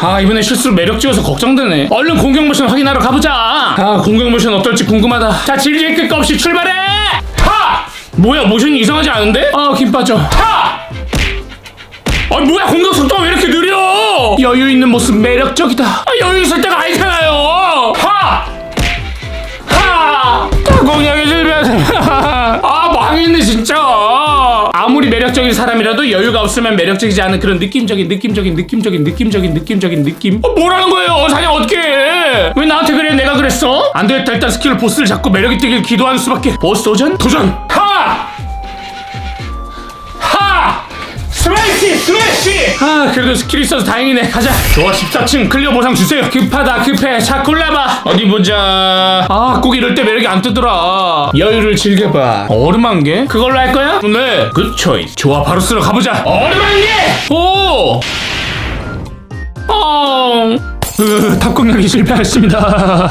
아 이번에 실수로 매력 지어서 걱정되네. 얼른 공격 모션 확인하러 가보자. 아 공격 모션 어떨지 궁금하다. 자 질질 끌 거 없이 출발해! 하! 뭐야 모션이 이상하지 않은데? 아김 빠져. 하! 아 뭐야 공격 속도가 왜 이렇게 느려? 여유 있는 모습 매력적이다. 아, 여유 있을 때가 아니잖아요 매력적인 사람이라도 여유가 없으면 매력적이지 않은 그런 느낌적인 느낌적인 느낌적인 느낌적인 느낌적인 느낌? 어, 뭐라는 거예요? 사냥 어떻게 왜 나한테 그래? 내가 그랬어? 안 되겠다. 일단 스킬 보스를 잡고 매력이 뜨길 기도하는 수밖에. 보스 도전? 도전! 하! 하! 스매시 스매시 아 그래도 스킬 있어서 다행이네. 가자. 좋아 14층 클리어 보상 주세요. 급하다 급해. 자 골라봐. 어디 보자. 아꼭 이럴 때 매력이 안 뜨더라. 여유를 즐겨봐. 한개 그걸로 할 거야? 네 굿 초이스 좋아 바로 쓰러 가보자. 한개 오! 어... 으, 탑공략이 실패했습니다